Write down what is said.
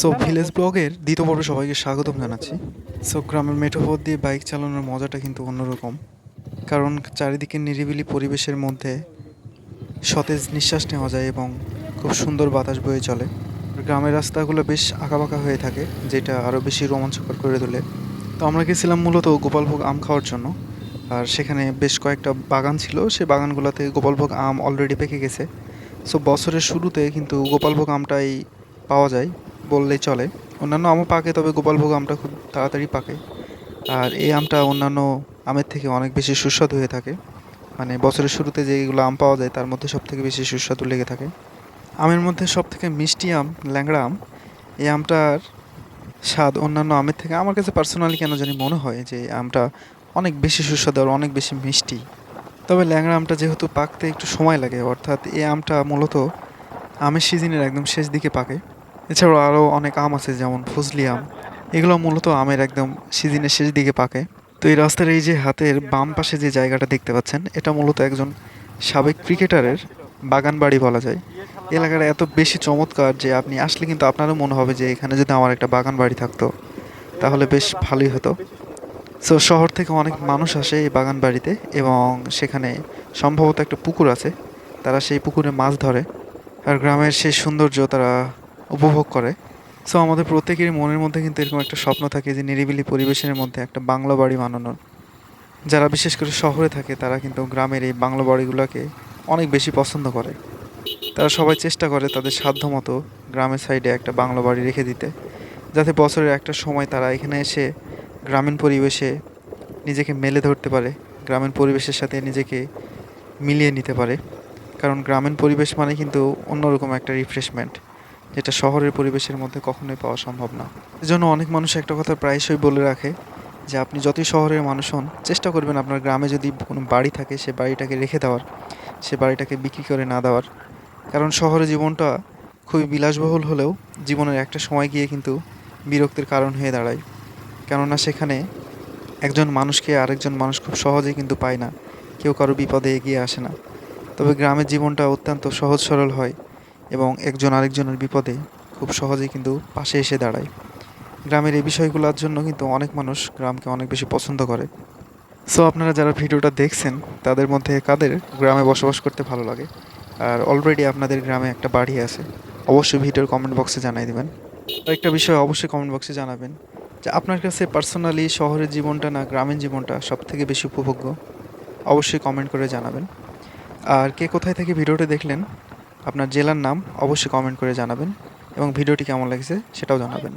So village ব্লগের দ্বিতীয় পর্বে সবাইকে স্বাগতম জানাচ্ছি। সো গ্রামের মেঠো পথ দিয়ে বাইক চালানোর মজাটা কিন্তু অন্যরকম। কারণ চারিদিকে নিরিবিলি পরিবেশের মধ্যে সতেজ নিঃশ্বাস নেওয়া যায় এবং খুব সুন্দর বাতাস বয়ে চলে। গ্রামের রাস্তাগুলো বেশ আঁকাবাঁকা হয়ে থাকে, যেটা আরও বেশি রোমাঞ্চকর করে তোলে। তো আমরা গেছিলাম মূলত গোপালভোগ আম খাওয়ার জন্য। আর সেখানে বেশ কয়েকটা বাগান ছিল, সে বাগানগুলোতে গোপালভোগ আম অলরেডি পেকে গেছে। সো বছরের শুরুতে কিন্তু গোপালভোগ আমটাই পাওয়া যায়। বললেই চলে। অন্যান্য আমও পাকে, তবে গোপালভোগ আমটা খুব তাড়াতাড়ি পাকে। আর এই আমটা অন্যান্য আমের থেকে অনেক বেশি সুস্বাদু হয়ে থাকে। মানে বছরের শুরুতে যেগুলো আম পাওয়া যায়, তার মধ্যে সব থেকে বেশি সুস্বাদু লেগে থাকে। আমের মধ্যে সব থেকে মিষ্টি আম ল্যাংড়া আম। এই আমটার স্বাদ অন্যান্য আমের থেকে, আমার কাছে পার্সোনালি কেন জানি মনে হয় যে আমটা অনেক বেশি সুস্বাদু আর অনেক বেশি মিষ্টি। তবে ল্যাংড়া আমটা যেহেতু পাকতে একটু সময় লাগে, অর্থাৎ এই আমটা মূলত আমের সিজনের একদম শেষ দিকে পাকে। এছাড়াও আরও অনেক আম আছে, যেমন ফজলি আম। এগুলো মূলত আমের একদম সিজনের শেষ দিকে পাকে। তো এই রাস্তার এই যে হাতের বাম পাশে যে জায়গাটা দেখতে পাচ্ছেন, এটা মূলত একজন সাবেক ক্রিকেটারের বাগান বাড়ি বলা যায়। এলাকাটা এত বেশি চমৎকার যে আপনি আসলে কিন্তু আপনারও মনে হবে যে এখানে যদি আমার একটা বাগান বাড়ি থাকতো, তাহলে বেশ ভালোই হতো। সো শহর থেকে অনেক মানুষ আসে এই বাগান বাড়িতে এবং সেখানে সম্ভবত একটা পুকুর আছে। তারা সেই পুকুরে মাছ ধরে। আর গ্রামের সেই সৌন্দর্য তারা উপভোগ করে। সো আমাদের প্রত্যেকেরই মনের মধ্যে কিন্তু এরকম একটা স্বপ্ন থাকে যে, নিরিবিলি পরিবেশের মধ্যে একটা বাংলা বাড়ি বানানোর। যারা বিশেষ করে শহরে থাকে, তারা কিন্তু গ্রামের এই বাংলা বাড়িগুলোকে অনেক বেশি পছন্দ করে। তারা সবাই চেষ্টা করে তাদের সাধ্যমতো গ্রামের সাইডে একটা বাংলা বাড়ি রেখে দিতে, যাতে বছরের একটা সময় তারা এখানে এসে গ্রামীণ পরিবেশে নিজেকে মেলে ধরতে পারে, গ্রামীণ পরিবেশের সাথে নিজেকে মিলিয়ে নিতে পারে। কারণ গ্রামীণ পরিবেশ মানে কিন্তু অন্যরকম একটা রিফ্রেশমেন্ট যেটা শহরের পরিবেশের মধ্যে কখনোই পাওয়া সম্ভব না। এজন্য অনেক মানুষ একটা কথা প্রায়শই বলে রাখে যে, আপনি যতই শহরের মানুষ হন, চেষ্টা করবেন আপনার গ্রামে যদি কোনো বাড়ি থাকে, সে বাড়িটাকে রেখে দেওয়ার, সে বাড়িটাকে বিক্রি করে না দেওয়ার। কারণ শহরে জীবনটা খুবই বিলাসবহুল হলেও জীবনের একটা সময় গিয়ে কিন্তু বিরক্তির কারণ হয়ে দাঁড়ায়। কেননা সেখানে একজন মানুষকে আরেকজন মানুষ খুব সহজেই কিন্তু পায় না। কেউ কারও বিপদে এগিয়ে আসে না। তবে গ্রামের জীবনটা অত্যন্ত সহজ সরল হয়। এবং একজন আরেকজনের বিপদে খুব সহজেই কিন্তু পাশে এসে দাঁড়ায়। গ্রামের এই বিষয়গুলোর জন্য কিন্তু অনেক মানুষ গ্রামকে অনেক বেশি পছন্দ করে। সো আপনারা যারা ভিডিওটা দেখছেন, তাদের মধ্যে কাদের গ্রামে বসবাস করতে ভালো লাগে? আর অলরেডি আপনাদের গ্রামে একটা বাড়ি আছে, অবশ্যই ভিডিওর কমেন্ট বক্সে জানাই দেবেন। একটা বিষয় অবশ্যই কমেন্ট বক্সে জানাবেন, যে আপনার কাছে পার্সোনালি শহরের জীবনটা না গ্রামীণ জীবনটা সব থেকে বেশি উপভোগ্য? অবশ্যই কমেন্ট করে জানাবেন। আর কে কোথায় থেকে ভিডিওটা দেখলেন আপনার জেলার নাম অবশ্যই কমেন্ট করে জানাবেন এবং ভিডিওটি কেমন লাগছে সেটাও জানাবেন।